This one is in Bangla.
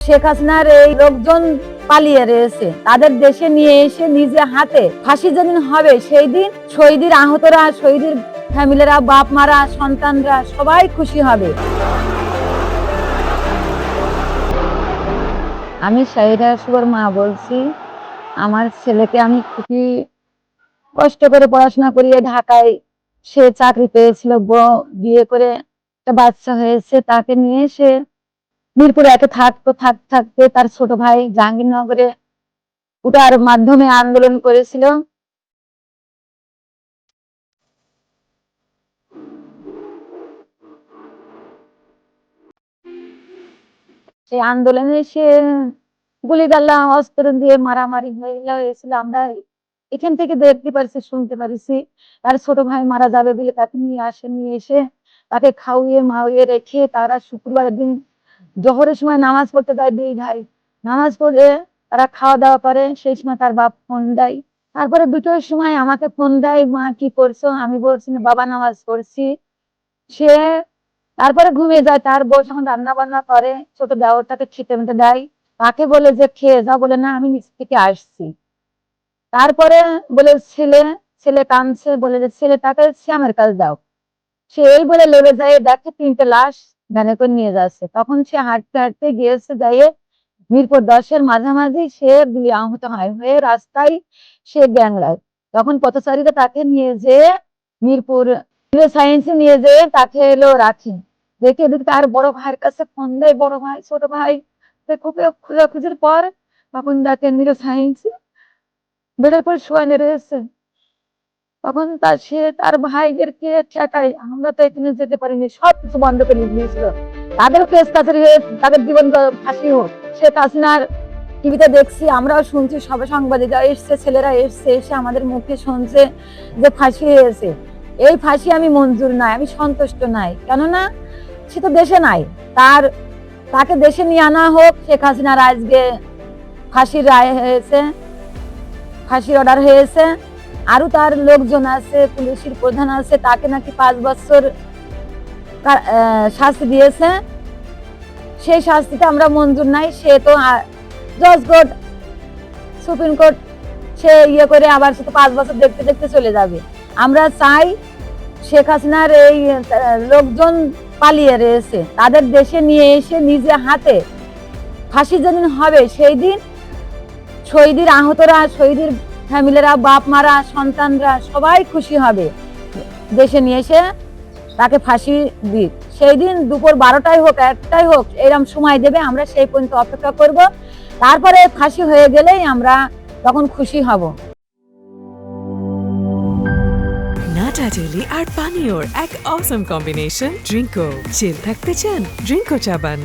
শেখ হাসিনার এই লোকজন পালিয়ে রয়েছে। তাদের দেশে নিয়ে এসে নিজে হাতে ফাঁসি যেদিন হবে, সেই দিন শহীদের আহতরা, শহীদের ফ্যামিলিরা বাপ মারা সন্তানরা সবাই খুশি হবে। আমি শাহিদা শুভর মা বলছি, আমার ছেলেকে আমি খুবই কষ্ট করে পড়াশোনা করিয়ে ঢাকায় সে চাকরি পেয়েছিল বিয়ে করে একটা বাচ্চা হয়েছে, তাকে নিয়ে সে মিরপুরে একে থাকতো থাক থাকতে তার ছোট ভাই জাহাঙ্গীরনগরে ওটার মাধ্যমে আন্দোলন করেছিল। সেই আন্দোলনে সে গুলিগাল্লা অস্ত্র দিয়ে মারামারি হয়েছিল। আমরা এখান থেকে দেখতে পারছি, শুনতে পারছি। তার ছোট ভাই মারা যাবে বলে তাকে নিয়ে আসে নিয়ে এসে তাকে খাওয়িয়ে মাওয়িয়ে রেখে তারা শুক্রবারের দিন জোহরের সময় নামাজ পড়তে দেয় দুই ভাই। নামাজ পড়ে তারা খাওয়া দাওয়া করে, সেই সময় তার বাপ ফোন দেয়। তারপরে দুটোর সময় আমাকে ফোন দেয়, মা, কি করছ? আমি বলছি, বাবা, নামাজ পড়ছি। সে তারপরে ঘুমিয়ে যায়, তার বউ যখন রান্না বান্না করে, ছোট দেওরটাকে খেতে মেতে দেয়। তাকে বলে যে, খেয়ে যাও। বলে, না, আমি নিচ থেকে আসছি। তারপরে বলে, ছেলে ছেলে কাঁদছে। বলে যে, ছেলে, তাকে শ্যামের কাছে দাও। সে এই বলে লেবে যায়, দেখে, তিনটে লাশ ভ্যানে করে নিয়ে যাচ্ছে। তখন সে হাঁটতে হাঁটতে গিয়েছে যাইয়ে মিরপুর দশের মাঝামাঝি সে আহত হয়। হয়ে রাস্তায় সে গ্যাংরায় তখন পথচারীরা তাকে নিয়ে যেয়ে মিরপুর সায়েন্সে নিয়ে যেয়ে তাকে এলো রাখি। দেখে এদিকে তার বড় ভাইয়ের কাছে ফোন দেয়, বড় ভাই, ছোট ভাই তো খুব খোঁজাখুঁজির পর তখন তাকে নিল সায়েন্সে বেড়ে পর শোয়ানে রয়েছে। তখন তার সে তার ভাইদেরকে ঠেকায়। আমরা তো এখানে যেতে পারিনি, সব কিছু বন্ধ করে দিয়েছিল। তাদের কেস তাদের তাদের জীবন ফাঁসি হোক। সে হাসিনার টিভিতে দেখছি, আমরাও শুনছি, সব সাংবাদিকরা এসছে, ছেলেরা এসছে, এসে আমাদের মুখে শুনছে যে ফাঁসি হয়েছে। এই ফাঁসি আমি মঞ্জুর নাই, আমি সন্তুষ্ট নাই। কেননা সে তো দেশে নাই। তার, তাকে দেশে নিয়ে আনা হোক, শেখ হাসিনার আজকে ফাঁসির রায় হয়েছে, ফাঁসির অর্ডার হয়েছে। আরও তার লোকজন আছে, পুলিশের প্রধান আছে, তাকে নাকি পাঁচ বছর শাস্তি দিয়েছে। সেই শাস্তিটা আমরা মঞ্জুর নাই, সে তো জজ কোর্ট, সুপ্রিম কোর্ট, সে ইয়ে করে আবার সে তো পাঁচ বছর দেখতে দেখতে চলে যাবে। আমরা চাই শেখ হাসিনার এই লোকজন পালিয়ে রয়েছে। তাদের দেশে নিয়ে এসে নিজে হাতে ফাঁসি যেদিন হবে, সেই দিন শহীদের আহতরা, শহীদের ফ্যামিলিরা বাপ মারা সন্তানরা সবাই খুশি হবে। দেশে নিয়ে এসে তাকে ফাঁসি দিক সেই দিন দুপুর বারোটায় হোক একটাই হোক এরকম সময় দেবে, আমরা সেই পর্যন্ত অপেক্ষা করব। তারপরে ফাঁসি হয়ে গেলেই আমরা তখন খুশি হব। জেলি আর পানীয়র এক অসম কম্বিনেশন ড্রিঙ্কো চিল থাকতে চান ড্রিঙ্কো চাবান।